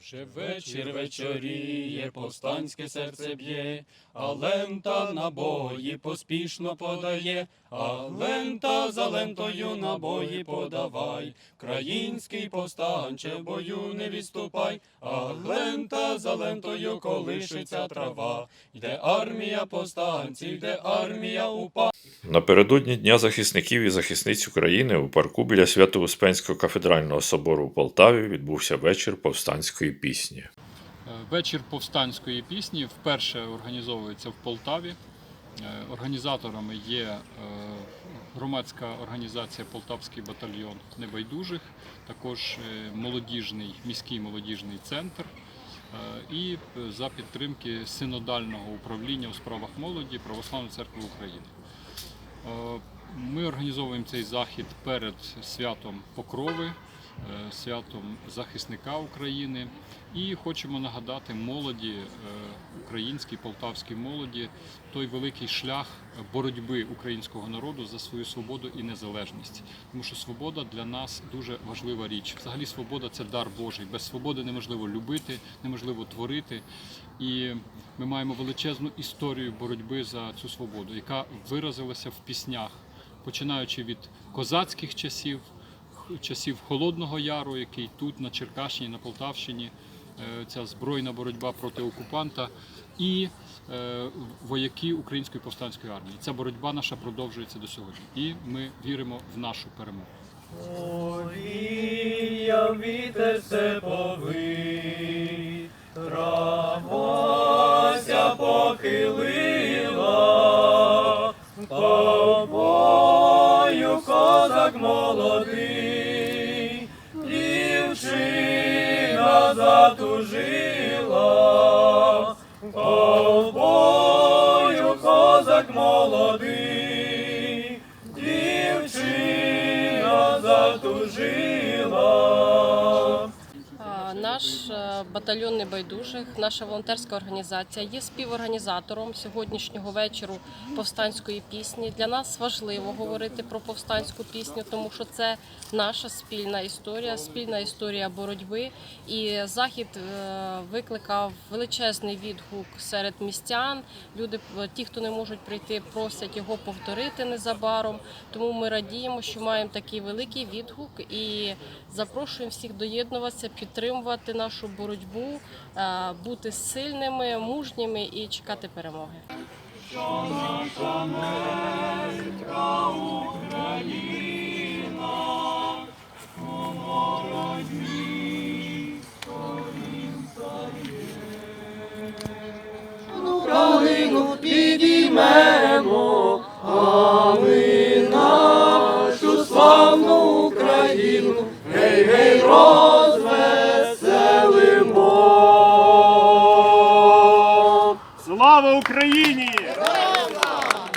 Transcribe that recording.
Вже вечір вечоріє, повстанське серце б'є, а лента набої поспішно подає, а за лентою набої подавай. Країнський повстанче в бою не відступай, а лента за лентою колишиться трава. Йде армія повстанців, йде армія упа. Напередодні Дня захисників і захисниць України у парку біля Свято-Успенського кафедрального собору у Полтаві відбувся вечір повстанської пісні. Е, Вечір повстанської пісні вперше організовується в Полтаві. Е, Організаторами є е, громадська організація Полтавський батальйон небайдужих, також молодіжний міський молодіжний центр і за підтримки синодального управління у справах молоді Православної церкви України. Ми організовуємо цей захід перед святом Покрови, святом захисника України. І хочемо нагадати молоді, е, українській полтавській молоді, той великий шлях боротьби українського народу за свою свободу і незалежність. Тому що свобода для нас дуже важлива річ. Взагалі, свобода це дар Божий. Без свободи неможливо любити, неможливо творити. І ми маємо величезну історію боротьби за цю свободу, яка виразилася в піснях, починаючи від козацьких часів, часів Холодного Яру, який тут, на Черкащині, на Полтавщині, е, ця збройна боротьба проти окупанта, і е, вояки Української повстанської армії. Ця боротьба наша продовжується до сьогодні. І ми віримо в нашу перемогу. Повіяв вітер степовий, травося похилила, тобою козак молодий, затужила, тобою козак молодий, Наш е, батальйон небайдужих, наша волонтерська організація є співорганізатором сьогоднішнього вечору повстанської пісні. Для нас важливо говорити про повстанську пісню, тому що це наша спільна історія, спільна історія боротьби. І захід е, викликав величезний відгук серед містян. Люди, е, ті, хто не можуть прийти, просять його повторити незабаром. Тому ми радіємо, що маємо такий великий відгук і запрошуємо всіх доєднуватися, підтримувати нашу боротьбу, е, бути сильними, мужніми і чекати перемоги. Калину підіймемо, а ми нашу славну Україну, гей, гей, розвеселимо. Слава Україні!